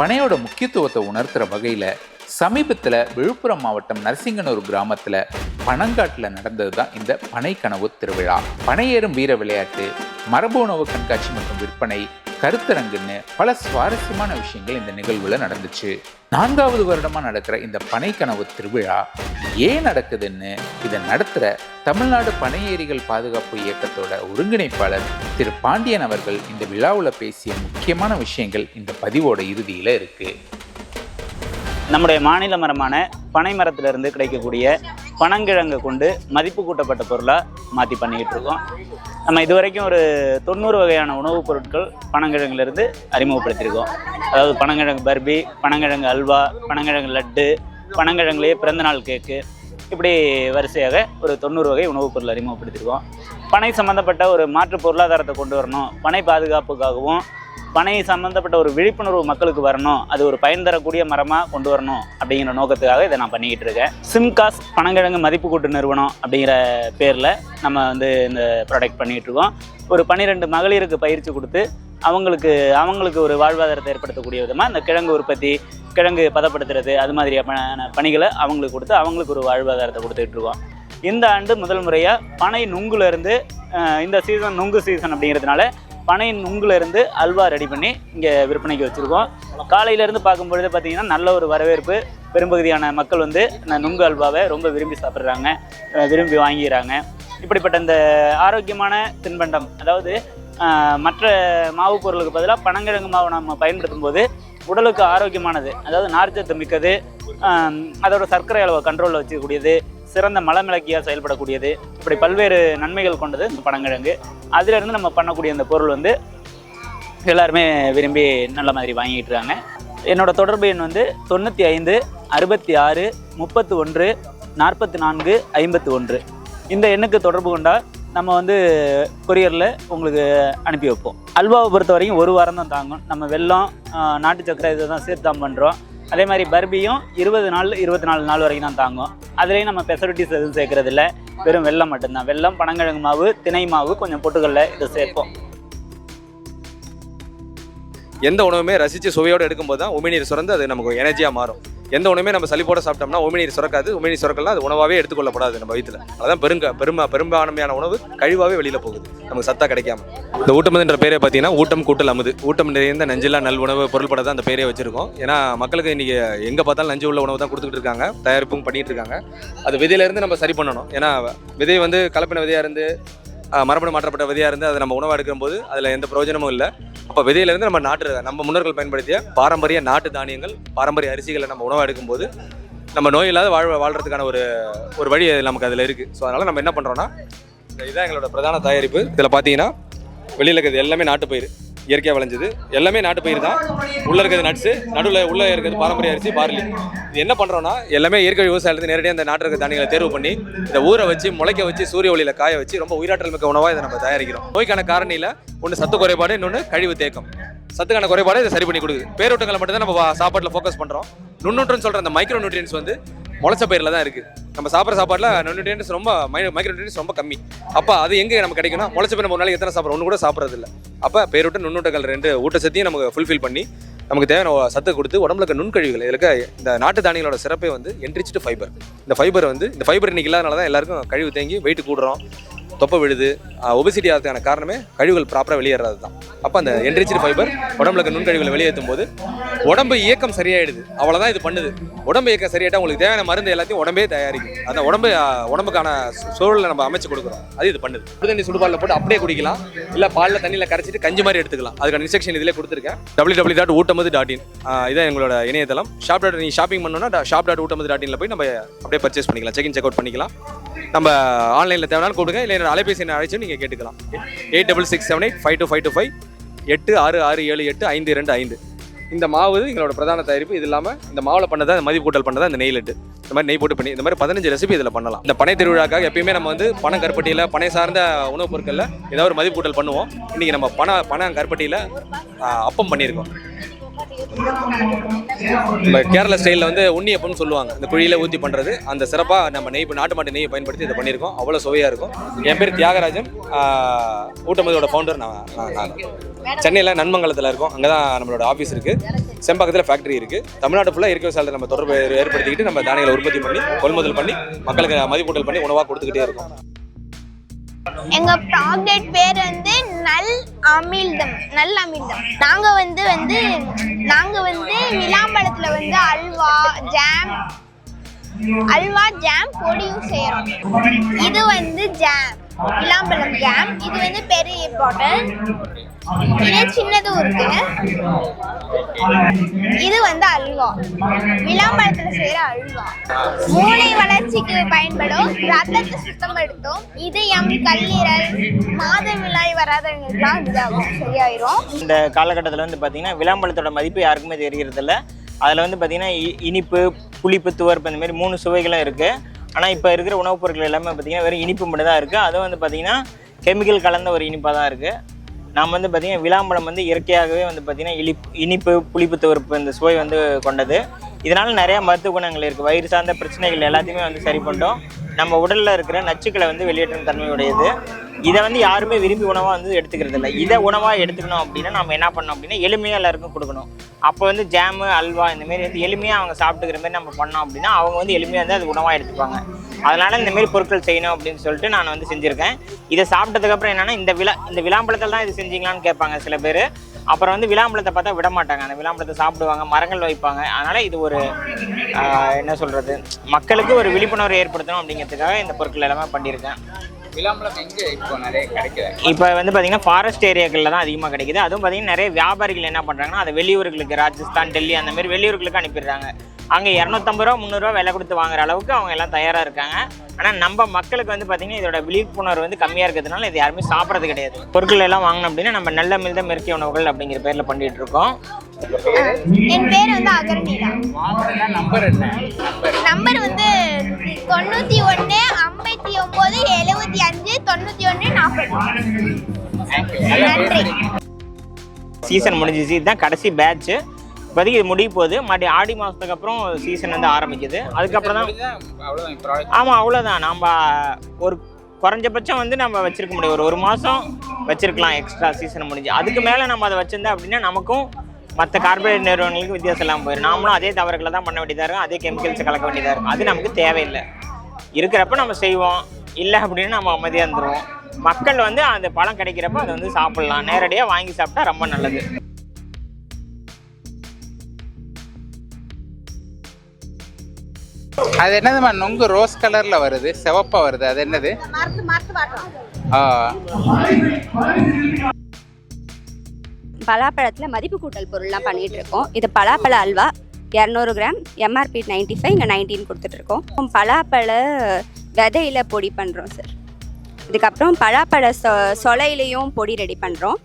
பனையோட முக்கியத்துவத்தை உணர்த்துற வகையில் சமீபத்தில் விழுப்புரம் மாவட்டம் நரசிங்கனூர் கிராமத்தில் பனங்காட்டில் நடந்தது தான் இந்த பனை கனவு திருவிழா பனையேறும் வீர விளையாட்டு மரபு உணவு கண்காட்சி மற்றும் விற்பனை கருத்தரங்குன்னு பல சுவாரஸ்யமான விஷயங்கள் இந்த நிகழ்வுல நடந்துச்சு. நான்காவது வருடமா நடக்கிற இந்த பனை கனவு திருவிழா ஏன் நடக்குதுன்னு இதை நடத்துற தமிழ்நாடு பனையேரிகள் பாதுகாப்பு இயக்கத்தோட ஒருங்கிணைப்பாளர் திரு பாண்டியன் அவர்கள் இந்த விழாவில் பேசிய முக்கியமான விஷயங்கள் இந்த பதிவோட இறுதியில இருக்கு. நம்முடைய மாநில மரமான பனை மரத்திலிருந்து கிடைக்கக்கூடிய பனங்கிழங்கு கொண்டு மதிப்பு கூட்டப்பட்ட பொருளாக மாற்றி பண்ணிக்கிட்டு இருக்கோம். நம்ம இதுவரைக்கும் ஒரு தொண்ணூறு வகையான உணவுப் பொருட்கள் பனங்கிழங்குலேருந்து அறிமுகப்படுத்தியிருக்கோம். அதாவது பனங்கிழங்கு பர்பி பனங்கிழங்கு அல்வா பனங்கிழங்கு லட்டு பனங்கிழங்குலேயே பிறந்தநாள் கேக்கு இப்படி வரிசையாக ஒரு தொண்ணூறு வகை உணவுப் பொருள் அறிமுகப்படுத்தியிருக்கோம். பனை சம்மந்தப்பட்ட ஒரு மாற்று பொருளாதாரத்தை கொண்டு வரணும். பனை பாதுகாப்புக்காகவும் பனை சம்மந்தப்பட்ட ஒரு விழிப்புணர்வு மக்களுக்கு வரணும். அது ஒரு பயன் தரக்கூடிய மரமாக கொண்டு வரணும் அப்படிங்கிற நோக்கத்துக்காக இதை நான் பண்ணிக்கிட்டு இருக்கேன். சிம்காஸ் பனங்கிழங்கு மதிப்பு கூட்டு நிறுவனம் அப்படிங்கிற பேரில் நம்ம வந்து இந்த ப்ராடக்ட் பண்ணிகிட்டு இருக்கோம். ஒரு பன்னிரெண்டு மகளிருக்கு பயிற்சி கொடுத்து அவங்களுக்கு அவங்களுக்கு ஒரு வாழ்வாதாரத்தை ஏற்படுத்தக்கூடிய விதமாக இந்த கிழங்கு உற்பத்தி கிழங்கு பதப்படுத்துறது அது மாதிரியான பணிகளை அவங்களுக்கு கொடுத்து அவங்களுக்கு ஒரு வாழ்வாதாரத்தை கொடுத்துட்டு இருக்கோம். இந்த ஆண்டு முதல் முறையாக பனை நுங்குலேருந்து இந்த சீசன் நுங்கு சீசன் அப்படிங்கிறதுனால பனையின் நுங்குலேருந்து அல்வா ரெடி பண்ணி இங்கே விற்பனைக்கு வச்சுருக்கோம். காலையிலேருந்து பார்க்கும்பொழுது பார்த்தீங்கன்னா நல்ல ஒரு வரவேற்பு. பெரும்பகுதியான மக்கள் வந்து இந்த நுங்கு அல்வாவை ரொம்ப விரும்பி சாப்பிட்றாங்க விரும்பி வாங்கிக்கிறாங்க. இப்படிப்பட்ட இந்த ஆரோக்கியமான தின்பண்டம் அதாவது மற்ற மாவு பொருளுக்கு பதிலாக பனங்கிழங்கு மாவு நம்ம பயன்படுத்தும் போது உடலுக்கு ஆரோக்கியமானது அதாவது நார்ச்சத்து மிக்கது அதோட சர்க்கரை அளவை கண்ட்ரோலில் வச்சுக்கூடியது சிறந்த மலமிளக்கியாக செயல்படக்கூடியது. இப்படி பல்வேறு நன்மைகள் கொண்டது இந்த பனங்கிழங்கு. அதிலிருந்து நம்ம பண்ணக்கூடிய அந்த பொருள் வந்து எல்லாருமே விரும்பி நல்ல மாதிரி வாங்கிட்டு இருக்காங்க என்னோட தொடர்பு எண் வந்து தொண்ணூற்றி ஐந்து அறுபத்தி ஆறு முப்பத்து ஒன்று நாற்பத்தி நான்கு ஐம்பத்து ஒன்று. இந்த எண்ணுக்கு தொடர்பு கொண்டால் நம்ம வந்து கொரியரில் உங்களுக்கு அனுப்பி வைப்போம். அல்வாவை பொறுத்த வரைக்கும் ஒரு வாரம் தான் தாங்கும். நம்ம வெள்ளம் நாட்டு சக்கரை இதை தான் சேர்த்து தான் பண்ணுறோம் அதே மாதிரி பர்பியும் இருபது நாள் இருபத்தி நாலு நாள் வரைக்கும் தான் தாங்கும். அதுலேயும் நம்ம பெசரிட்டிஸ் எதுவும் சேர்க்கறது இல்லை வெறும் வெள்ளம் மட்டும்தான். வெல்லம் பனங்கிழங்கு மாவு திணை மாவு கொஞ்சம் பொட்டுக்கல்ல இதை சேர்ப்போம். எந்த உணவுமே ரசித்து சுவையோடு எடுக்கும்போது தான் உமிநீர் சுரந்து அது நமக்கு எனர்ஜியாக மாறும். எந்த உணவுமே நம்ம சளி போட சாப்பிட்டோம்னா உமிநீர் சுரக்காது. உமிநீர் சுரக்கலாம் அது உணவாகவே எடுத்துக்கொள்ளப்படாது நம்ம வயிற்றுல அதான் பெருங்க பெருமா பெரும்பான்மையான உணவு கழிவாகவே வெளியில் போகுது. நமக்கு சத்தா கிடைக்காம. இந்த ஊட்டமதுன்ற பேரே பார்த்தீங்கன்னா ஊட்டம் கூட்டல் அமுது. ஊட்டம் நிறைந்த நஞ்சில்லா நல் உணவு பொருள்பட தான் அந்த பேரே வச்சிருக்கோம். ஏன்னா மக்களுக்கு இன்னைக்கு எங்கே பார்த்தாலும் நஞ்சு உள்ள உணவு தான் கொடுத்துட்டு இருக்காங்க. தயாரிப்பும் பண்ணிட்டு இருக்காங்க. அது விதையிலேருந்து நம்ம சரி பண்ணணும். ஏன்னா விதை வந்து கலப்பின விதையாக இருந்து மரபணு மாற்றப்பட்ட விதையாக இருந்து அதை நம்ம உணவாக எடுக்கும்போது அதில் எந்த பிரயோஜனமும் இல்லை. அப்போ விதையிலேருந்து நம்ம நாட்டு நம்ம முன்னோர்கள் பயன்படுத்திய பாரம்பரிய நாட்டு தானியங்கள் பாரம்பரிய அரிசிகளை நம்ம உணவாக எடுக்கும்போது நம்ம நோய் இல்லாத வாழ் வாழ்கிறதுக்கான ஒரு ஒரு வழி நமக்கு அதில் இருக்குது ஸோ அதனால் நம்ம என்ன பண்ணுறோன்னா இதுதான் எங்களோட பிரதான தயாரிப்பு. இதில் பார்த்தீங்கன்னா வெளியில் இருக்கிறது எல்லாமே நாட்டு பயிர் இயற்கையாக விளைஞ்சது. எல்லாமே நாட்டு பயிர் தான். உள்ளே இருக்கிறது நட்ஸு நடுவில் உள்ளே இருக்கிறது பாரம்பரிய அரிசி பார்லி. இது என்ன பண்ணுறோன்னா எல்லாமே இயற்கை விவசாயத்துக்கு நேரடியாக இந்த நாட்டு இருக்கிற தானியங்களை தேர்வு பண்ணி இந்த ஊரை வச்சு முளைக்க வச்சு சூரிய ஒளியில் காய வச்சு ரொம்ப உயிராற்றல் மிக்க உணவாக இதை நம்ம தயாரிக்கிறோம். நோய்க்கான காரணியில் ஒன்று சத்து குறைபாடு இன்னொன்று கழிவு தேக்கம். சத்துக்கான குறைபாடு இதை சரி பண்ணி கொடுக்குது. பேரூட்டங்களை மட்டும் தான் நம்ம சாப்பாட்டில் ஃபோக்கஸ் பண்ணுறோம் நுண்ணுற்றம்னு சொல்கிற அந்த மைக்ரோ நியூட்ரியன்ஸ் வந்து முளைச்ச பயிரில் தான் இருக்குது நம்ம சாப்பிட்ற சாப்பாட்டில் நியூட்ரியன்ஸ் ரொம்ப மை மைக்ரோ நியூட்ரியன்ஸ் ரொம்ப கம்மி. அப்போ அது எங்கே நமக்கு கிடைக்கணும் முளைச்ச பயிர் நம்ம ஒரு நாளைக்கு எத்தனை சாப்பிட்றோம்? ஒன்று கூட சாப்பிட்றது இல்லை அப்போ பேரூட்ட நுண்ணூட்டங்கள் ரெண்டு ஊட்டச்சத்தையும் நமக்கு ஃபுல்ஃபில் பண்ணி நமக்கு தேவையான சத்து கொடுத்து உடம்புல இருக்க நுண்கழிவுகள் இதுல இருக்க இந்த நாட்டு தானியங்களோட சிறப்பே வந்து என்ரிச்டு ஃபைபர் இந்த ஃபைபர் வந்து இந்த ஃபைபர் இன்னைக்கு இல்லாதனால தான் எல்லாருக்கும் கழிவு தேங்கி வெயிட் கூடுறோம். தொப்பை விழுது ஒபிசிட்டி ஆகிறதுக்கான காரணமே கழிவுகள் ப்ராப்பராக வெளியேறது தான் அப்போ அந்த என்ரிச்டு ஃபைபர் உடம்புல இருக்க நுண்கழிவுகளை வெளியேற்றும் போது உடம்பு இயக்கம் சரியாயிடுது. அவ்வளோதான் இது பண்ணுது. உடம்பு இயக்கம் சரியாயிட்டா உங்களுக்கு தேவையான மருந்து எல்லாத்தையும் உடம்பே தயாரிக்கும். அந்த உடம்பு உடம்புக்கான சூழலை நம்ம அமைச்சு கொடுக்குறோம். அது இது பண்ணுது. சுடு தண்ணி சுடுபாலில் போட்டு அப்படியே குடிக்கலாம். இல்லை பாலில் தண்ணியில் கரைச்சிட்டு கஞ்சி மாதிரி எடுத்துக்கலாம். அதுக்கான இன்ஸ்ட்ரக்ஷன் இதிலே கொடுத்துருக்கேன். W W dot Oottamadhu dot in இதான் எங்களோட இணையதளம். ஷாப் டாட் நீ ஷாப்பிங் பண்ணணும்னா ஷாப் டாட் ஊட்டமது டாட் இனில் போய் நம்ம அப்படியே பர்ச்சேஸ் பண்ணிக்கலாம். செக் இன் செக் அவுட் பண்ணிக்கலாம். நம்ம ஆன்லைனில் தேவைனாலும் கூப்பிடுங்க. இல்லை அலைபேசி எண்ணை அழைச்சும் நீங்கள் கேட்டுக்கலாம். Eight double six seven eight five two five two five எட்டு ஆறு ஆறு ஏழு எட்டு ஐந்து ரெண்டு ஐந்து. இந்த மாவு எங்களோட பிரதான தயாரிப்பு. இது இல்லாமல் இந்த மாவில் பண்ணதா இந்த மதிப்பு கூட்டல் பண்ணதா இந்த நெய் லட்டு. இந்த மாதிரி நெய் போட்டு பண்ணி இந்த மாதிரி பதினஞ்சு ரெசிபி இதில் பண்ணலாம். இந்த பனை திருவிழாக்காக எப்பயுமே நம்ம வந்து பணம் கருப்பட்டியில் பனை சார்ந்த உணவுப் பொருட்களில் ஏதாவது ஒரு மதிப்பு கூட்டல் பண்ணுவோம். இன்றைக்கி நம்ம பண பணம் கருப்பட்டியில் அப்பம் பண்ணியிருக்கோம். நம்ம கேரளா ஸ்டைலில் வந்து உண்ணியப்பம்னு சொல்லுவாங்க. இந்த குழியில் ஊற்றி பண்ணுறது அந்த சிறப்பாக நம்ம நெய் நாட்டு மாட்டு நெய்யை பயன்படுத்தி இதை பண்ணியிருக்கோம். அவ்வளோ சுவையாக இருக்கும். என் பேர் தியாகராஜன். ஊட்டமதியோட ஃபவுண்டர் நான் நான் சென்னையில் நன்மங்கலத்தில் இருக்கோம். அங்கே தான் நம்மளோட ஆஃபீஸ் இருக்குது செம்பக்கத்தில் ஃபேக்ட்ரி இருக்குது தமிழ்நாடு ஃபுல்லாக இருக்கிற விவசாயத்தை நம்ம தொடர்பு ஏற்படுத்திக்கிட்டு நம்ம தானியங்களை உற்பத்தி பண்ணி கொள்முதல் பண்ணி மக்களுக்கு மதிப்பூட்டல் பண்ணி உணவாக கொடுத்துக்கிட்டே இருக்கோம். எங்க ப்ராடக்ட் பேர் வந்து நல் அமிழ்தம் நல் அமிழ்தம். நாங்க வந்து வந்து நாங்க வந்து விளாம்பழத்துல வந்து அல்வா ஜாம் அல்வா ஜாம் பொடியும் செய்யறோம். இது வந்து ஜாம் ஜாம் இது வந்து பெரிய பாட்டில் இது சின்னதும் இருக்கு. இது வந்து அல்வா. விளாம்பழத்துல செய்கிற அல்வா. மூளை வளர்ச்சிக்கு பயன்படும். ரத்தத்தை சுத்தப்படுத்தும். இதயம் கல்லீரல் மாதவிழாய் வராதவங்களுக்குலாம் இதாகும். சரியாயிரும். இந்த காலகட்டத்தில் வந்து பார்த்தீங்கன்னா விளாம்பழத்தோட மதிப்பு யாருக்குமே தெரியறதில்ல. அதில் வந்து பார்த்தீங்கன்னா இ- இனிப்பு புளிப்பு துவர்ப்பு இந்த மாதிரி மூணு சுவைகளும் இருக்குது ஆனால் இப்போ இருக்கிற உணவுப் பொருட்கள் எல்லாமே பார்த்தீங்கன்னா வெறும் இனிப்பு மட்டும் தான் இருக்குது அதுவும் வந்து பார்த்தீங்கன்னா கெமிக்கல் கலந்த ஒரு இனிப்பாக தான் இருக்குது நாம் வந்து பார்த்திங்கன்னா விளாம்பழம் வந்து இயற்கையாகவே வந்து பார்த்தீங்கன்னா இனிப்பு இனிப்பு புளிப்பு தவிர்ப்பு இந்த சுவை வந்து கொண்டது. இதனால் நிறைய மருத்துவ குணங்கள் இருக்குது வயிறு சார்ந்த பிரச்சனைகள் எல்லாத்தையுமே வந்து சரி பண்ணிட்டோம். நம்ம உடலில் இருக்கிற நச்சுக்களை வந்து வெளியேற்றும் தன்மையுடையது. இதை வந்து யாருமே விரும்பி உணவாக வந்து எடுத்துக்கிறது இல்லை. இதை உணவாக எடுத்துக்கணும் அப்படின்னா நம்ம என்ன பண்ணோம் அப்படின்னா எளிமையாக எல்லாருக்கும் கொடுக்கணும். அப்போ வந்து ஜாமு அல்வா இந்தமாரி வந்து எளிமையாக அவங்க சாப்பிட்டுக்கிற மாதிரி நம்ம பண்ணோம் அப்படின்னா அவங்க வந்து எளிமையாக வந்து அது உணவாக எடுத்துப்பாங்க. அதனால் இந்தமாரி பொருட்கள் செய்யணும் அப்படின்னு சொல்லிட்டு நான் வந்து செஞ்சுருக்கேன். இதை சாப்பிட்டதுக்கப்புறம் என்னென்னா இந்த விழா இந்த விளாம்பழத்தில் தான் இது செஞ்சீங்களான்னு கேட்பாங்க சில பேர். அப்புறம் வந்து விளாம்பழத்தை பார்த்தா விட மாட்டாங்க அந்த விளாம்பழத்தை சாப்பிடுவாங்க மரங்கள் வைப்பாங்க. அதனால இது ஒரு என்ன சொல்றது மக்களுக்கு ஒரு விழிப்புணர்வு ஏற்படுத்தணும் அப்படிங்கிறதுக்காக இந்த பொருட்கள் எல்லாமே பண்ணியிருக்கேன். விளாம்பழம் எங்க இப்போ நிறைய கிடைக்குது? இப்போ வந்து பார்த்தீங்கன்னா ஃபாரஸ்ட் ஏரியாக்களில் தான் அதிகமாக கிடைக்குது. அதுவும் பார்த்தீங்கன்னா நிறைய வியாபாரிகள் என்ன பண்ணுறாங்கன்னா அதை வெளியூர்களுக்கு ராஜஸ்தான் டெல்லி அந்த மாதிரி வெளியூர்களுக்கு அனுப்பிடுறாங்க. அங்கே இரநூத்தம்பது ரூபா முந்நூறுரூவா விலை கொடுத்து வாங்குற அளவுக்கு அவங்க எல்லாம் தயாராக இருக்காங்க. ஆனால் நம்ம மக்களுக்கு வந்து பார்த்தீங்கன்னா இதோட விழிப்புணர்வு வந்து கம்மியாக இருக்கிறதுனால இது யாருமே சாப்பிட்றது கிடையாது. பொருட்கள் எல்லாம் வாங்கணும் அப்படின்னா நம்ம நல்ல மில்த மெருக்கிய உணவுகள் அப்படிங்கிற பேரில் பண்ணிட்டு இருக்கோம். என் பேர் வந்து அகரநீலா. வாங்கினா நம்பர் என்ன நம்பர் நம்பர் வந்து தொண்ணூத்தி ஒன்று ஐம்பத்தி ஒன்பது எழுபத்தி அஞ்சு தொண்ணூத்தி ஒன்று நாற்பது நன்றி. சீசன் முடிஞ்சிச்சு. இதுதான் கடைசி பேட்ச் இப்போதைக்கு இது முடிய போகுது. மறுபடியும் ஆடி மாதத்துக்கு அப்புறம் சீசன் வந்து ஆரம்பிக்குது. அதுக்கப்புறம் தான் ஆமாம் அவ்வளோதான் நம்ம ஒரு குறைஞ்சபட்சம் வந்து நம்ம வச்சிருக்க முடியும். ஒரு ஒரு மாதம் வச்சிருக்கலாம் எக்ஸ்ட்ரா சீசன் முடிஞ்சு. அதுக்கு மேலே நம்ம அதை வச்சிருந்தா அப்படின்னா நமக்கும் மற்ற கார்பரேட் நிறுவனங்களுக்கு வித்தியாசம் இல்லாமல் போயிடும். நாமளும் அதே தவறுகளை தான் பண்ண வேண்டியதாக இருக்கும். அதே கெமிக்கல்ஸை கலக்க வேண்டியதாக இருக்கும். அது நமக்கு தேவையில்லை. இருக்கிறப்ப நம்ம செய்வோம். இல்லை அப்படின்னு நம்ம அமைதியாக இருந்துருவோம். மக்கள் வந்து அந்த பழம் கிடைக்கிறப்ப அதை வந்து சாப்பிட்லாம். நேரடியாக வாங்கி சாப்பிட்டா ரொம்ப நல்லது. அது என்னதுமா நொங்கு ரோஸ் கலர்ல வருது சிவப்பா வருது. அது என்னது? பலாப்பழத்தில் மதிப்பு கூட்டல் பொருள்லாம் பண்ணிட்டு இருக்கோம் இது பலாப்பழ அல்வா இரநூறு கிராம் எம்ஆர்பி நைன்டி ஃபைவ் இங்கே நைன்டீன் கொடுத்துட்ருக்கோம் பலாப்பழ விதையில பொடி பண்ணுறோம் சார் இதுக்கப்புறம் பலாப்பழ சொ சொலையிலையும் பொடி ரெடி பண்ணுறோம்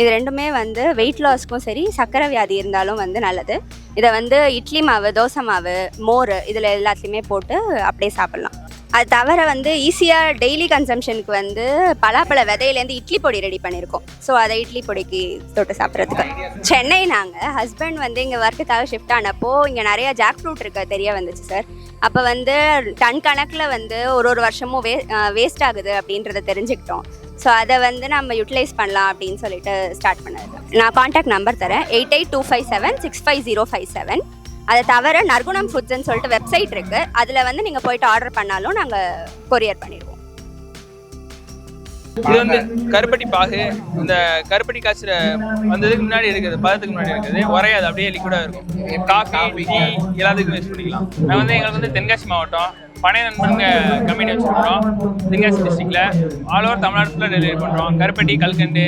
இது ரெண்டுமே வந்து வெயிட் லாஸ்க்கும் சரி சர்க்கரை வியாதி இருந்தாலும் வந்து நல்லது. இதை வந்து இட்லி மாவு தோசை மாவு மோர் இதில் எல்லாத்தையுமே போட்டு அப்படியே சாப்பிட்லாம். அது தவிர வந்து ஈஸியாக டெய்லி கன்சம்ஷனுக்கு வந்து பலாப்பழ விதையிலேருந்து இட்லி பொடி ரெடி பண்ணியிருக்கோம். ஸோ அதை இட்லி பொடிக்கு தொட்டு சாப்பிட்றதுக்கு. சென்னை நாங்கள் ஹஸ்பண்ட் வந்து இங்கே ஒர்க்குக்காக ஷிஃப்ட் ஆனப்போ இங்கே நிறையா ஜாக் ஃப்ரூட் இருக்க தெரிய வந்துச்சு சார் அப்போ வந்து டன் கணக்கில் வந்து ஒரு ஒரு வருஷமும் வே வேஸ்ட் ஆகுது அப்படின்றத தெரிஞ்சுக்கிட்டோம். ஸோ அதை வந்து நம்ம யூட்டிலைஸ் பண்ணலாம் அப்படின்னு சொல்லிட்டு ஸ்டார்ட் பண்ணது. நான் காண்டாக்ட் நம்பர் தரேன். Eight eight two five seven six five zero five seven அதை தவிர நற்குணம் ஃபுட்ஸ்ன்னு சொல்லிட்டு வெப்சைட் இருக்குது அதில் வந்து நீங்கள் போயிட்டு ஆர்டர் பண்ணாலும் நாங்கள் கொரியர் பண்ணிடுவோம். இது வந்து கருப்பட்டி பாகு. இந்த கருப்பட்டி காய்ச்சல வந்ததுக்கு முன்னாடி இருக்குது பதத்துக்கு முன்னாடி இருக்குது உரையாது அப்படியே லிக்விடா இருக்கும். காஃபி டீ எல்லாத்துக்கும் யூஸ் பண்ணிக்கலாம். நான் வந்து எங்களுக்கு வந்து தென்காசி மாவட்டம் பனைய நண்பனுங்க கம்பெனி வச்சுருக்கிறோம். தென்காசி டிஸ்ட்ரிக்டில் ஆல் ஓவர் தமிழ்நாட்டில் டெலிவரி பண்ணுறோம் கருப்பட்டி கல்கண்டு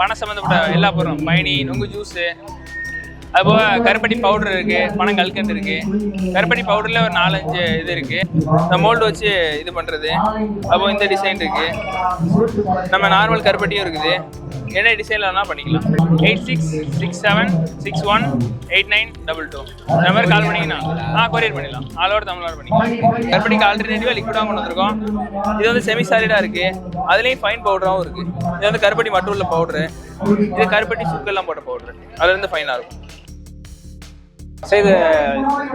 பணம் சம்மந்தப்பட்ட எல்லா பொருளும். பயணி நொங்கு ஜூஸு அதுபோக கருப்பட்டி பவுடர் இருக்கு பணம் கல்கண்டு இருக்கு. கருப்பட்டி பவுடர்ல ஒரு நாலஞ்சு இது இருக்கு. இந்த மோல்டு வச்சு இது பண்றது. அப்போ இந்த டிசைன் இருக்கு. நம்ம நார்மல் கருப்பட்டியும் இருக்குது. என்ன டிசைன்ல வேணா பண்ணிக்கலாம். Eight six six seven six one eight nine double two இந்த மாதிரி கால் பண்ணிங்கன்னா ஆ கொரியர் பண்ணிடலாம். ஆல் ஓவர் தமிழ்நாடு பண்ணிக்கலாம். கருப்பட்டிக்கு ஆல்டர்னேட்டிவாக லிக்விடாக கொண்டு வந்திருக்கோம். இது வந்து செமி சாலிடாக இருக்கு. அதுலேயும் ஃபைன் பவுடராகவும் இருக்கு. இது வந்து கருப்பட்டி மட்டும் உள்ள பவுடரு இது கருப்பட்டி சுக்கெல்லாம் போட்ட பவுடரு அதுலேருந்து ஃபைனாக இருக்கும். சார் இது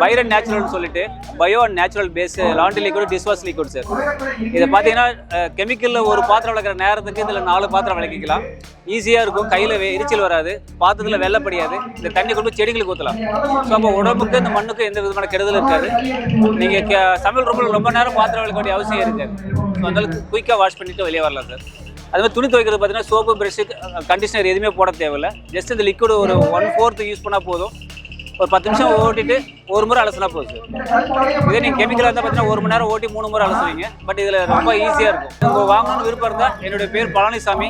பைரன் நேச்சுரல்னு சொல்லிட்டு bio and natural base laundry liquid dishwash liquid sir. இதை பார்த்தீங்கன்னா கெமிக்கலில் ஒரு பாத்திரம் விளக்குற நேரத்துக்கு இதில் நாலு பாத்திரம் விளக்கிக்கலாம். ஈஸியாக இருக்கும் கையில் எரிச்சல் வராது பாத்திரத்தில் வெள்ளப்படியாது இந்த தண்ணி கொண்டு செடிகளுக்கு ஊற்றலாம் ஸோ அப்போ உடம்புக்கு இந்த மண்ணுக்கு எந்த விதமான கெடுதல் இருக்காது. நீங்கள் சமையல் ரொம்ப ரொம்ப நேரம் பாத்திரம் விளக்க வேண்டிய அவசியம் இருக்காது ஸோ அந்தளவுக்கு குயிக்காக வாஷ் பண்ணிட்டு வெளியே வரலாம் சார். அது மாதிரி துணி துவைக்கிறது பார்த்தீங்கன்னா சோப்பு ப்ரெஷ்ஷு கண்டிஷனர் எதுவுமே போட தேவையில்ல. ஜஸ்ட் இந்த லிக்விட் ஒரு ஒன் ஃபோர்த்து யூஸ் பண்ணால் போதும். ஒரு பத்து நிமிஷம் ஓட்டிட்டு ஒரு முறை அலசினா போதும் சார் இதே நீங்கள் கெமிக்கலாக இருந்தால் பார்த்தீங்கன்னா ஒரு மணி நேரம் ஓட்டி மூணு முறை அலசுவீங்க. பட் இதில் ரொம்ப ஈஸியாக இருக்கும். உங்கள் வாங்கணும்னு விருப்பம் இருந்தால் என்னுடைய பேர் Palanisamy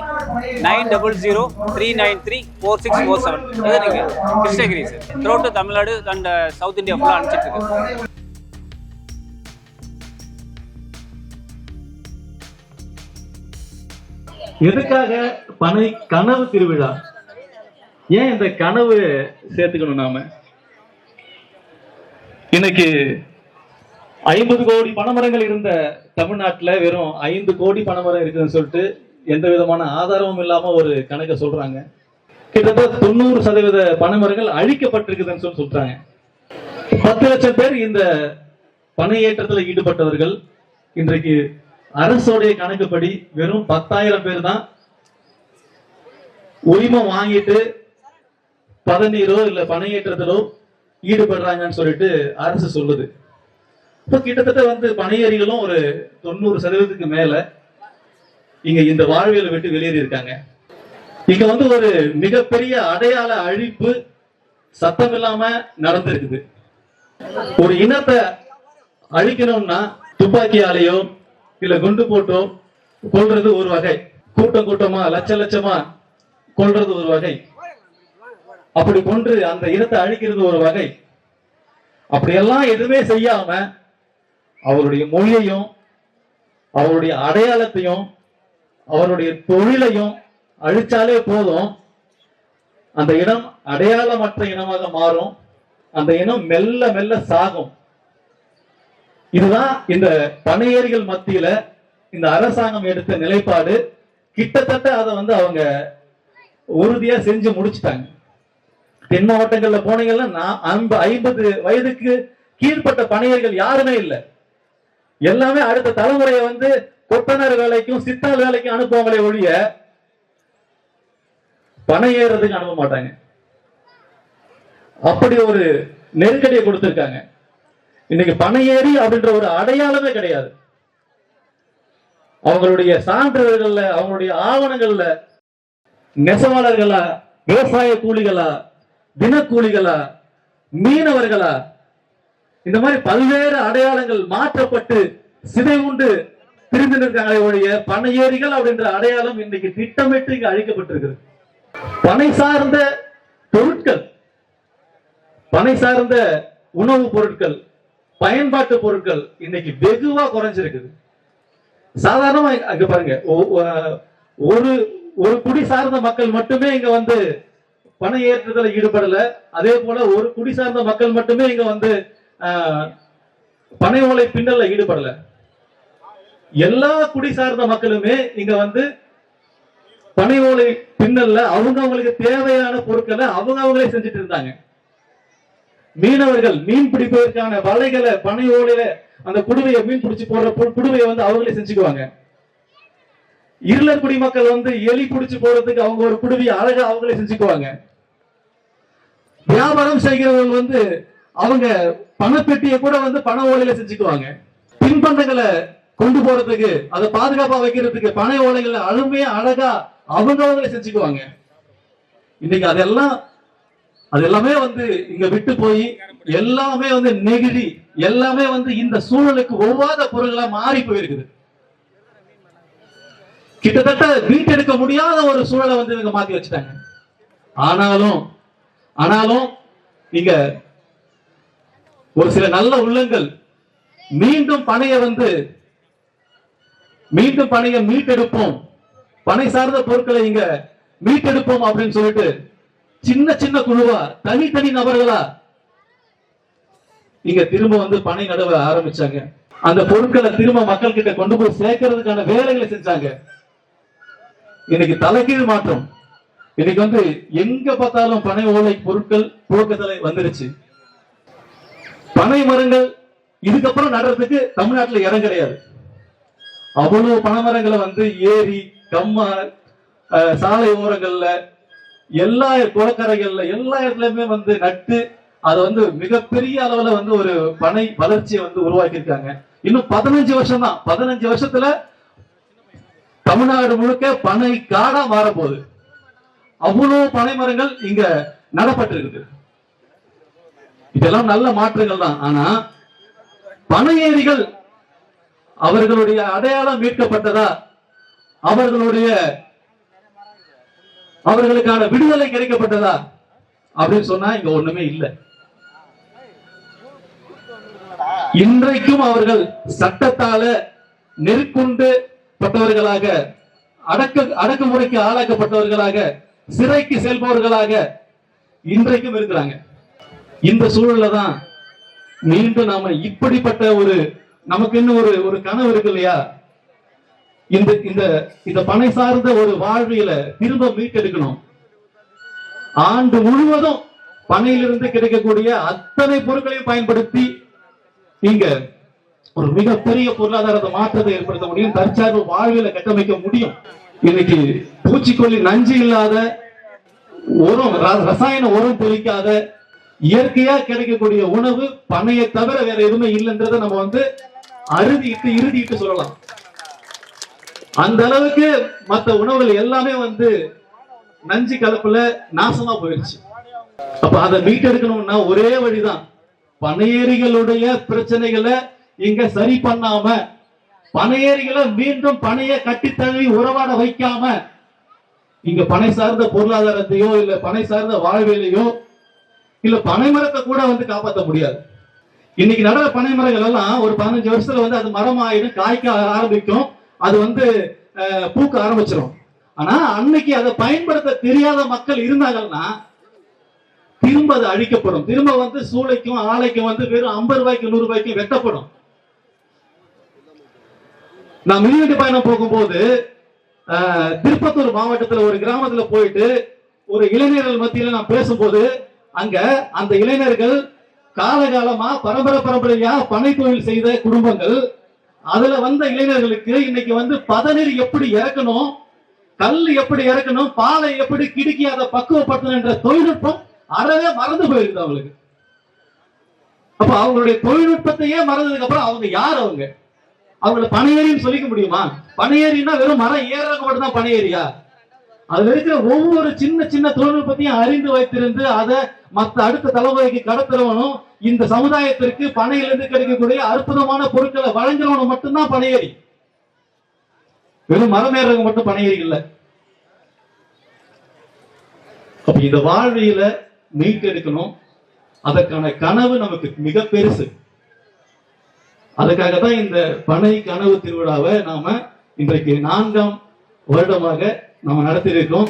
nine double zero three nine three four six four seven இது நீங்கள் Krishnagiri sir throughout Tamil Nadu and south India ஃபுல்லாக அனுப்பிச்சிட்டு இருக்கேன் எதுக்காக பனை கனவு திருவிழா? ஏன் இந்த கனவு சேர்த்துக்கணும் நாம? இன்னைக்கு ஐம்பது கோடி பணமரங்கள் இருந்த தமிழ்நாட்டுல வெறும் ஐந்து கோடி பனைமரம் இருக்குதுன்னு சொல்லிட்டு எந்த விதமான ஆதாரமும் இல்லாம ஒரு கணக்கை சொல்றாங்க. கிட்டத்தட்ட தொண்ணூறு சதவீத பனைமரங்கள் அழிக்கப்பட்டிருக்குதுன்னு சொல்லி சொல்றாங்க. பத்து லட்சம் பேர் இந்த பனை ஏற்றத்தில் ஈடுபட்டவர்கள். இன்றைக்கு அரசோடைய கணக்குப்படி வெறும் பத்தாயிரம் பேர் தான் உரிமம் வாங்கிட்டு பதநீரோ இல்ல பனையேற்றத்திலோ ஈடுபடுறாங்கன்னு சொல்லிட்டு அரசு சொல்லுது. இப்ப கிட்டத்தட்ட வந்து பனையேறிகளும் ஒரு தொண்ணூறு சதவீதத்துக்கு மேல இங்க இந்த வாழ்வியலை விட்டு வெளியேறி இருக்காங்க இங்க வந்து ஒரு மிகப்பெரிய அடையாள அழிப்பு சத்தம் இல்லாம நடந்திருக்குது. ஒரு இனத்தை அழிக்கணும்னா துப்பாக்கியாலேயோ இல்ல குண்டு போட்டோ கொள்றது ஒரு வகை. கூட்டம் கூட்டமா லட்ச லட்சமா கொல்றது ஒரு வகை. அப்படி கொன்று அந்த இனத்தை அழிக்கிறது ஒரு வகை. அப்படியெல்லாம் எதுவுமே செய்யாம அவருடைய மொழியையும் அவருடைய அடையாளத்தையும் அவருடைய தொழிலையும் அழிச்சாலே போதும். அந்த இனம் அடையாளமற்ற இனமாக மாறும். அந்த இனம் மெல்ல மெல்ல சாகும். இதுதான் இந்த பனையேறிகள் மத்தியில இந்த அரசாங்கம் எடுத்த நிலைப்பாடு. கிட்டத்தட்ட அதை வந்து அவங்க உறுதியா செஞ்சு முடிச்சிட்டாங்க. தென் மாவட்டங்கள்ல போனீங்கன்னா நான் ஐம்பது வயதுக்கு கீழ்ப்பட்ட பணியர்கள் யாருமே இல்லை. எல்லாமே அடுத்த தலைமுறையை வந்து கொத்தனர் வேலைக்கும் சித்தாள் வேலைக்கும் அனுப்புவாங்களே ஒழிய பணம் ஏறதுக்கு அனுப்ப மாட்டாங்க. அப்படி ஒரு நெருக்கடியை கொடுத்திருக்காங்க. இன்னைக்கு பனையேறி அப்படின்ற ஒரு அடையாளமே கிடையாது. அவங்களுடைய சான்றிதழ்கள்ல அவங்களுடைய ஆவணங்கள்ல நெசவாளர்களா விவசாய கூலிகளா தினக்கூலிகளா மீனவர்களா இந்த மாதிரி பல்வேறு அடையாளங்கள் மாற்றப்பட்டு சிதை உண்டு திரிந்து நிற்காங்களே பனை ஏரிகள் அப்படின்ற அடையாளம் இன்னைக்கு திட்டமிட்டு இங்க அழிக்கப்பட்டிருக்கிறது. பனை சார்ந்த பொருட்கள் பனை சார்ந்த உணவுப் பொருட்கள் பயன்பாட்டு பொருட்கள் இன்னைக்கு வெகுவா குறைஞ்சிருக்குது. சாதாரணமா அங்க பாருங்க ஒரு ஒரு குடி சார்ந்த மக்கள் மட்டுமே இங்க வந்து பண ஏற்றுதல ஈடுபடல. அதே போல ஒரு குடி சார்ந்த மக்கள் மட்டுமே இங்க வந்து பனை ஓலை பின்னல்ல ஈடுபடல. எல்லா குடி சார்ந்த மக்களுமே இங்க வந்து பனை ஓலை பின்னல்ல அவங்க அவங்களுக்கு தேவையான பொருட்களை அவங்க அவங்களே செஞ்சுட்டு இருந்தாங்க. மீனவர்கள் மீன் பிடிப்பதற்கான வலைகளை பனை ஓலையில அந்த குடுவையை மீன் பிடிச்சி போடுற குடுவையை வந்து அவங்களே செஞ்சுக்குவாங்க. இருளர் குடிமக்கள் வந்து எலி பிடிச்சி போறதுக்கு அவங்க ஒரு குடுவையை அழகா அவங்களே செஞ்சுக்குவாங்க. வியாபாரம் செய்கிறவங்க வந்து அவங்க பணப்பெட்டியை கூட வந்து பண ஓலையில செஞ்சுக்குவாங்க. பின்பந்தங்களை கொண்டு போறதுக்கு அதை பாதுகாப்பா வைக்கிறதுக்கு பனை ஓலைகளை அழுமையா அழகா அவங்க அவங்களே செஞ்சுக்குவாங்க. இன்னைக்கு அதெல்லாம் அது எல்லாமே வந்து இங்க விட்டு போய் எல்லாமே வந்து நெகிழி எல்லாமே வந்து இந்த சூழலுக்கு ஒவ்வாத பொருள்களா மாறி போயிருக்குது. கிட்டத்தட்ட வீட்டெடுக்க முடியாத ஒரு சூழலை வந்து இவங்க மாத்தி வச்சுட்டாங்க. ஆனாலும் ஆனாலும் இங்க ஒரு சில நல்ல உள்ளங்கள் மீண்டும் பணைய வந்து மீண்டும் பணைய மீட்டெடுப்போம். பனை சார்ந்த பொருட்களை இங்க மீட்டெடுப்போம் அப்படின்னு சொல்லிட்டு சின்ன சின்ன குழுவா தனித்தனி நபர்களா இங்க திரும்ப வந்து பனை நடவ ஆரம்பிச்சாங்க. அந்த பொருட்களை திரும்ப மக்கள் கிட்ட கொண்டு போய் சேர்க்கறதுக்கான வேலைகளை செஞ்சாங்க. இன்னைக்கு தலைகீழ் மாற்றம். இன்னைக்கு வந்து எங்க பார்த்தாலும் பனை ஓலை பொருட்கள் புழக்கத்துல வந்துருச்சு. பனை மரங்கள் இதுக்கப்புறம் நடுறதுக்கு தமிழ்நாட்டுல இடம் கிடையாது. அவ்வளவு பனைமரங்களை வந்து ஏரி கம்மா சாலை ஓரங்கள்ல எல்லா குளக்கரைகள்ல எல்லா இடத்துலயுமே வந்து நட்டு அதை வந்து மிகப்பெரிய அளவுல வந்து ஒரு பனை வளர்ச்சியை வந்து உருவாக்கியிருக்காங்க. இன்னும் பதினஞ்சு வருஷம் தான் பதினஞ்சு வருஷத்துல தமிழ்நாடு முழுக்க பனை காடா மாற போகுது அவ்வளவு பனை மரங்கள் இங்க நடப்பட்டிருக்குது. இதெல்லாம் நல்ல மாற்றங்கள் தான். ஆனா பனையேரிகள் அவர்களுடைய அடையாளம் மீட்கப்பட்டதா? அவர்களுடைய அவர்களுக்கான விடுதலை கிடைக்கப்பட்டதா? அப்படின்னு சொன்னா இங்க ஒண்ணுமே இல்லை. இன்றைக்கும் அவர்கள் சட்டத்தால நெருக்குண்டு பட்டவர்களாக அடக்க அடக்குமுறைக்கு ஆளாக்கப்பட்டவர்களாக சிறைக்கு செல்பவர்களாக இன்றைக்கும் இருக்கிறாங்க. இந்த சூழல்ல தான் மீண்டும் நாம இப்படிப்பட்ட ஒரு நமக்கு இன்னும் ஒரு ஒரு கனவு இருக்கு இல்லையா? இந்த இந்த இந்த பணை சார்ந்த ஒரு வாழ்வியல திரும்ப மீட்டெடுக்கணும். ஆண்டு முழுவதும் பனையிலிருந்து கிடைக்கக்கூடிய அத்தனை பொருட்களையும் பயன்படுத்தி இங்க ஒரு மிகப்பெரிய பொருளாதாரத்தை மாற்றத்தை ஏற்படுத்த முடியும் தற்சார்பு வாழ்வியல கட்டமைக்க முடியும். இன்னைக்கு பூச்சிக்கொல்லி நஞ்சு இல்லாத உரம் ரசாயன உரம் தெளிக்காத இயற்கையா கிடைக்கக்கூடிய உணவு பனையை தவிர வேற எதுவுமே இல்லைன்றதை நம்ம வந்து அறுதிட்டு இறுதிட்டு சொல்லலாம். அந்த அளவுக்கு மத்த உணவுகள் எல்லாமே வந்து நஞ்சு கலப்புல நாசமா போயிடுச்சு அப்ப அதை மீட்டெடுக்கணும்னா ஒரே வழிதான். பனையேறிகளுடைய பிரச்சனைகளை இங்க சரி பண்ணாம பனையேரிகளை மீண்டும் பனைய கட்டி தழுவி உறவாட வைக்காம இங்க பனை சார்ந்த பொருளாதாரத்தையோ இல்ல பனை சார்ந்த வாழ்வியலையோ இல்ல பனை மரத்தை கூட வந்து காப்பாற்ற முடியாது. இன்னைக்கு நடந்த பனை மரங்கள் எல்லாம் ஒரு பதினஞ்சு வருஷத்துல வந்து அது மரம் ஆயிடும் காய்க்க ஆரம்பிக்கும் அது வந்து பூக்க ஆரம்பிச்சிடும் ஆனா அன்னைக்கு அதை பயன்படுத்த தெரியாத மக்கள் இருந்தாங்கன்னா திரும்ப அது அழிக்கப்படும். திரும்ப வந்து சூளைக்கும் ஆலைக்கும் வந்து வெறும் ஐம்பது ரூபாய்க்கு நூறு ரூபாய்க்கு வெட்டப்படும். நான் மிதிவண்டி பயணம் போகும்போது திருப்பத்தூர் மாவட்டத்துல ஒரு கிராமத்துல போயிட்டு ஒரு இளைஞர்கள் மத்தியில நான் பேசும்போது அங்க அந்த இளைஞர்கள் காலகாலமா பரம்பரை பரம்பரையா பனை தொழில் செய்த குடும்பங்கள் அதுல வந்த இளைஞர்களுக்கு இன்னைக்கு வந்து பதநீர் எப்படி இறக்கணும் கல் எப்படி இறக்கணும் பாலை எப்படி கிடுக்கி அதை பக்குவப்படுத்தணும் தொழில்நுட்பம் அறவே மறந்து போயிருக்குது அவங்களுக்கு. அப்ப அவங்களுடைய தொழில்நுட்பத்தையே மறந்ததுக்கு அப்புறம் அவங்க யார் அவங்க? அவங்கள பனையேறின்னு சொல்லிக்க முடியுமா? பனையேறினா வெறும் மரம் ஏறதுக்கு மட்டும் தான் பனையேரியா? அதுல இருக்கிற ஒவ்வொரு சின்ன சின்ன தொழில்நுட்பத்தையும் அறிந்து வைத்திருந்து அதை மத்த அடுத்த தலைமுறைக்கு கடத்துறவனும் இந்த சமுதாயத்திற்கு பனையிலிருந்து கிடைக்கக்கூடிய அற்புதமான பொருட்களை வழங்குறவனும் மட்டும்தான் பனையேறி வெறும் மரம் ஏறுறவங்க மட்டும் பனையேறி இல்லை. அப்ப இந்த வாழ்வியல மீட்டெடுக்கணும். அதற்கான கனவு நமக்கு மிக பெருசு. அதுக்காக தான் இந்த பனை கனவு திருவிழாவை நாம இன்றைக்கு நான்காம் வருடமாக நாம நடத்தியிருக்கோம்